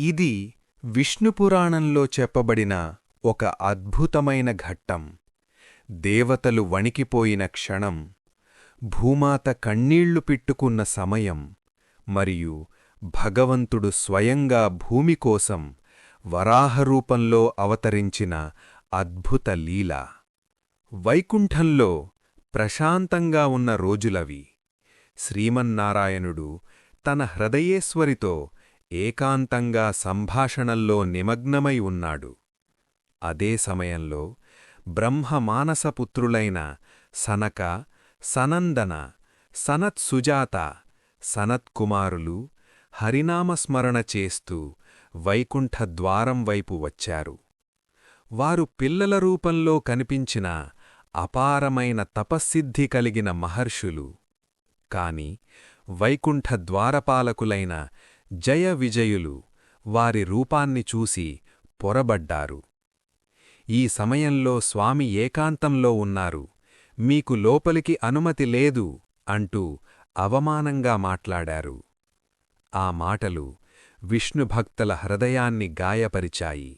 ఇది విష్ణుపురాణంలో చెప్పబడిన ఒక అద్భుతమైన ఘట్టం. దేవతలు వణికిపోయిన క్షణం భూమాత కన్నీళ్ళు పిట్టుకున్న సమయం మరియు భగవంతుడు స్వయంగా భూమి కోసం వరాహరూపంలో అవతరించిన అద్భుత లీల. వైకుంఠంలో ప్రశాంతంగా ఉన్న రోజులవి. శ్రీమన్నారాయణుడు తన హృదయేశ్వరితో ఏకాంతంగా సంభాషణల్లో నిమగ్నమై ఉన్నాడు. అదే సమయంలో బ్రహ్మమానసపుత్రులైన సనక సనందన సనత్సుజాత సనత్కుమారులు హరినామస్మరణ చేస్తూ వైకుంఠ ద్వారం వైపు వచ్చారు. వారు పిల్లల రూపంలో కనిపించిన అపారమైన తపస్సిద్ధి కలిగిన మహర్షులు. కాని వైకుంఠ ద్వారపాలకులైన జయ విజయులు వారి రూపాన్ని చూసి పొరబడ్డారు. ఈ సమయంలో స్వామి ఏకాంతంలో ఉన్నారు. మీకు లోపలికి అనుమతి లేదు అంటూ అవమానంగా మాట్లాడారు. ఆ మాటలు విష్ణుభక్తల హృదయాన్ని గాయపరిచాయి.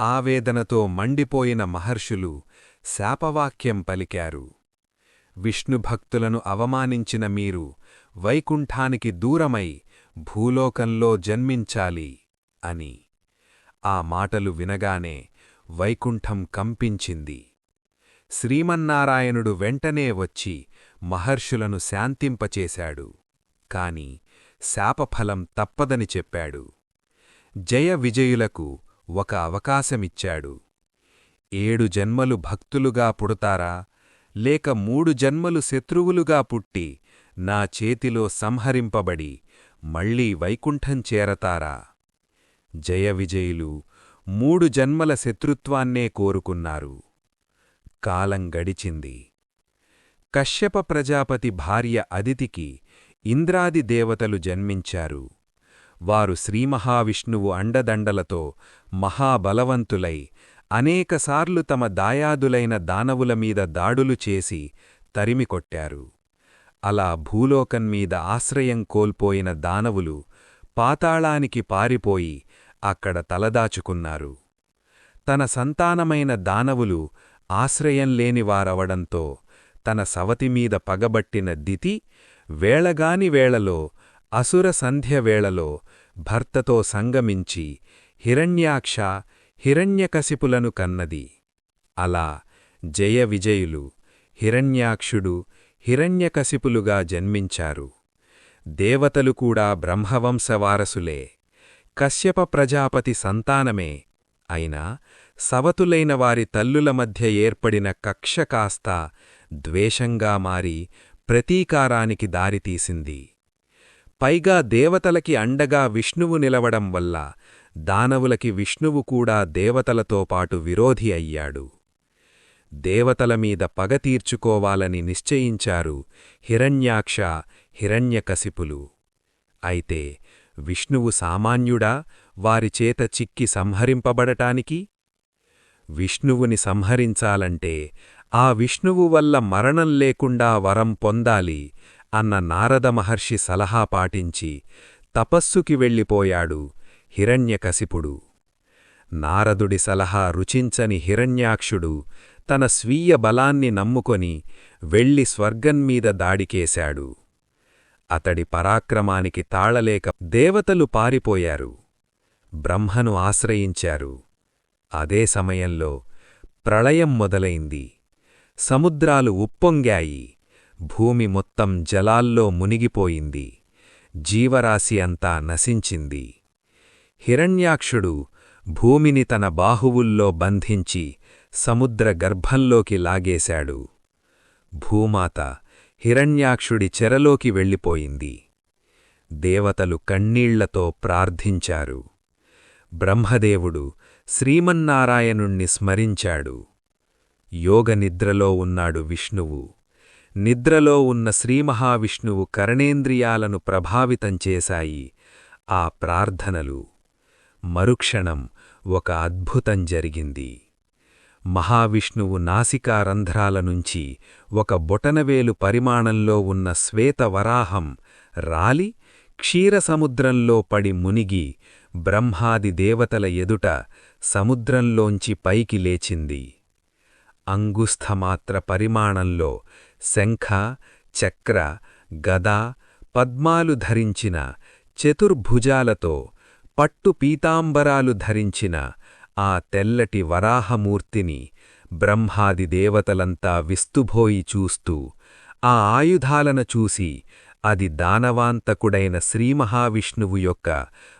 ఆవేదనతో మండిపోయిన మహర్షులు శాపవాక్యం పలికారు. విష్ణుభక్తులను అవమానించిన మీరు వైకుంఠానికి దూరమై భూలోకంలో జన్మించాలి అని ఆ మాటలు వినగానే వైకుంఠం కంపించింది. శ్రీమన్నారాయణుడు వెంటనే వచ్చి మహర్షులను శాంతింపచేశాడు. కాని శాపఫలం తప్పదని చెప్పాడు. జయ విజయులకు ఒక అవకాశమిచ్చాడు. ఏడు జన్మలు భక్తులుగా పుడతారా? లేక మూడు జన్మలు శత్రువులుగా పుట్టి నా చేతిలో సంహరింపబడి మళ్ళీ వైకుంఠం చేరతారా? జయ విజయులు మూడు జన్మల శత్రుత్వాన్నే కోరుకున్నారు. కాలం గడిచింది. కశ్యప ప్రజాపతి భార్య అదితికి ఇంద్రాది దేవతలు జన్మించారు. వారు శ్రీమహావిష్ణువు అండదండలతో మహాబలవంతులై అనేకసార్లు తమ దాయాదులైన దానవుల మీద దాడులు చేసి తరిమికొట్టారు. అలా భూలోకన్మీద ఆశ్రయం కోల్పోయిన దానవులు పాతాళానికి పారిపోయి అక్కడ తలదాచుకున్నారు. తన సంతానమైన దానవులు ఆశ్రయం లేనివారవడంతో తన సవతిమీద పగబట్టిన దితి వేళగాని వేళలో అసుర సంధ్య వేళలో భర్తతో సంగమించి హిరణ్యాక్ష హిరణ్యకశిపులను కన్నది. అలా జయ విజయులు హిరణ్యాక్షుడు హిరణ్యకశిపులుగా జన్మించారు. దేవతలు కూడా బ్రహ్మవంశవారసులే కశ్యప ప్రజాపతి సంతానమే. అయినా సవతులైన వారి తల్లుల మధ్య ఏర్పడిన కక్ష కాస్త ద్వేషంగా మారి ప్రతీకారానికి దారితీసింది. పైగా దేవతలకి అండగా విష్ణువు నిలవడం వల్ల దానవులకి విష్ణువు కూడా దేవతలతో పాటు విరోధి అయ్యాడు. దేవతల మీద పగ తీర్చుకోవాలని నిశ్చయించారు హిరణ్యాక్ష హిరణ్యకశిపులు. అయితే విష్ణువు సామాన్యుడా? వారిచేత చిక్కి సంహరింపబడటానికి? విష్ణువుని సంహరించాలంటే ఆ విష్ణువు వల్ల మరణం లేకుండా వరం పొందాలి అన్న నారద మహర్షి సలహా పాటించి తపస్సుకి వెళ్ళిపోయాడు హిరణ్యకశిపుడు. నారదుడి సలహా రుచించని హిరణ్యాక్షుడు తన స్వీయ బలాన్ని నమ్ముకొని వెళ్ళి స్వర్గన్మీద దాడికేశాడు అతడి పరాక్రమానికి తాళలేక దేవతలు పారిపోయారు. బ్రహ్మను ఆశ్రయించారు. అదే సమయంలో ప్రళయం మొదలైంది. సముద్రాలు ఉప్పొంగాయి. భూమి మొత్తం జలాల్లో మునిగిపోయింది. జీవరాశి అంతా నశించింది. హిరణ్యాక్షుడు భూమిని తన బాహువుల్లో బంధించి సముద్ర గర్భంలోకి లాగేశాడు. భూమాత హిరణ్యాక్షుడి చెరలోకి వెళ్ళిపోయింది. దేవతలు కన్నీళ్ళతో ప్రార్థించారు. బ్రహ్మదేవుడు శ్రీమన్నారాయణుణ్ణి స్మరించాడు. యోగనిద్రలో ఉన్నాడు విష్ణువు. నిద్రలో ఉన్న శ్రీమహావిష్ణువు కరణేంద్రియాలను ప్రభావితం చేశాయి. ఆ ప్రార్థనలు మరుక్షణం ఒక అద్భుతం జరిగింది. మహావిష్ణువు నాసికారంధ్రాల నుంచి ఒక బొటనవేలు పరిమాణంలో ఉన్న శ్వేతవరాహం రాలి క్షీరసముద్రంలో పడి మునిగి బ్రహ్మాది దేవతల ఎదుట సముద్రంలోంచి పైకి లేచింది. అంగుస్థమాత్ర పరిమాణంలో శంఖ చక్ర గద పద్మాలు ధరించిన చతుర్భుజాలతో పట్టు పీతాంబరాలు ధరించిన ఆ తెల్లటి వరాహమూర్తిని బ్రహ్మాది దేవతలంతా విస్తుభోయి చూస్తూ ఆ ఆయుధాలను చూసి అది దానవాంతకుడైన శ్రీమహావిష్ణువు యొక్క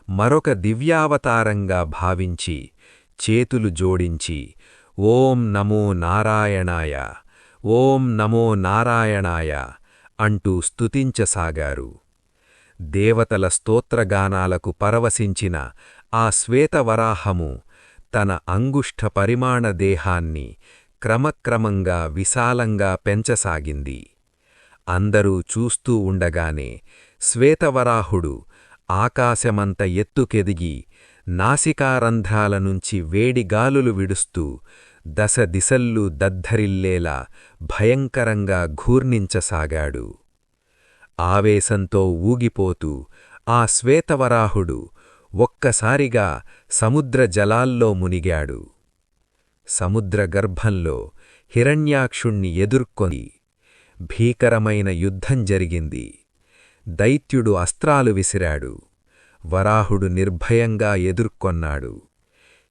మరొక దివ్యావతారంగా భావించి చేతులు జోడించి ఓం నమో నారాయణాయ ఓం నమో నారాయణాయ అంటూ స్తుతించసాగారు. దేవతల స్తోత్రగానాలకు పరవశించిన ఆ శ్వేతవరాహము తన అంగుష్ఠ పరిమాణ దేహాన్ని క్రమక్రమంగా విశాలంగా పెంచసాగింది. అందరూ చూస్తూ ఉండగానే శ్వేతవరాహుడు ఆకాశమంత ఎత్తుకెదిగి నాసికారంధ్రాల నుంచి వేడిగాలులు విడుస్తూ దశ దిశల్లు దద్ధరిల్లేలా భయంకరంగా ఘూర్ణించసాగాడు. ఆవేశంతో ఊగిపోతూ ఆ శ్వేతవరాహుడు ఒక్కసారిగా సముద్ర జలాల్లో మునిగాడు. సముద్రగర్భంలో హిరణ్యాక్షుణ్ణి ఎదుర్కొని భీకరమైన యుద్ధం జరిగింది. దైత్యుడు అస్త్రాలు విసిరాడు. వరాహుడు నిర్భయంగా ఎదుర్కొన్నాడు.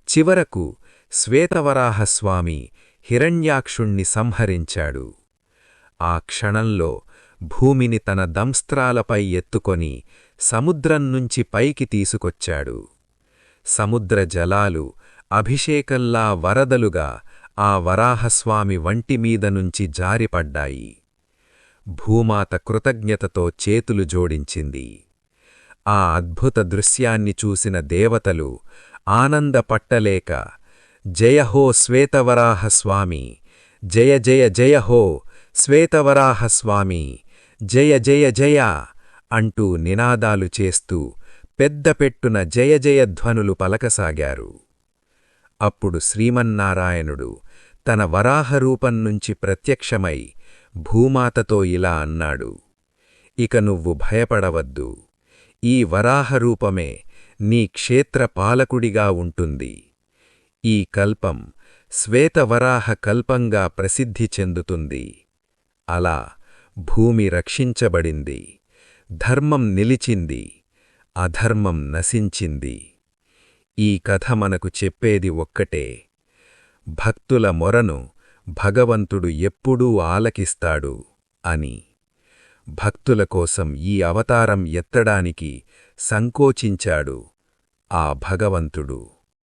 చివరకు శ్వేతవరాహస్వామి హిరణ్యాక్షుణ్ణి సంహరించాడు. ఆ క్షణంలో భూమిని తన దంస్త్రాలపై ఎత్తుకొని సముద్రం నుంచి పైకి తీసుకొచ్చాడు. సముద్ర జలాలు అభిషేకంలా వరదలుగా ఆ వరాహస్వామి వంటిమీద నుంచి జారిపడ్డాయి. భూమాత కృతజ్ఞతతో చేతులు జోడించింది. ఆ అద్భుత దృశ్యాన్ని చూసిన దేవతలు ఆనందపట్టలేక జయహో శ్వేతవరాహస్వామి జయ జయ జయహో శ్వేతవరాహస్వామి జయ జయ జయ అంటూ నినాదాలు చేస్తూ పెద్దపెట్టున జయ జయధ్వనులు పలకసాగారు. అప్పుడు శ్రీమన్నారాయణుడు తన వరాహరూపం నుంచి ప్రత్యక్షమై భూమాతతో ఇలా అన్నాడు ఇక నువ్వు భయపడవద్దు. ఈ వరాహరూపమే నీ క్షేత్ర పాలకుడిగా ఉంటుంది. ఈ కల్పం శ్వేతవరాహ కల్పంగా ప్రసిద్ధి చెందుతుంది. అలా భూమి రక్షించబడింది. ధర్మం నిలిచింది. అధర్మం నశించింది. ఈ కథ మనకు చెప్పేది ఒక్కటే. భక్తుల మొరను భగవంతుడు ఎప్పుడూ ఆలకిస్తాడు అని. భక్తుల కోసం ఈ అవతారం ఎత్తడానికి సంకోచించాడు ఆ భగవంతుడు.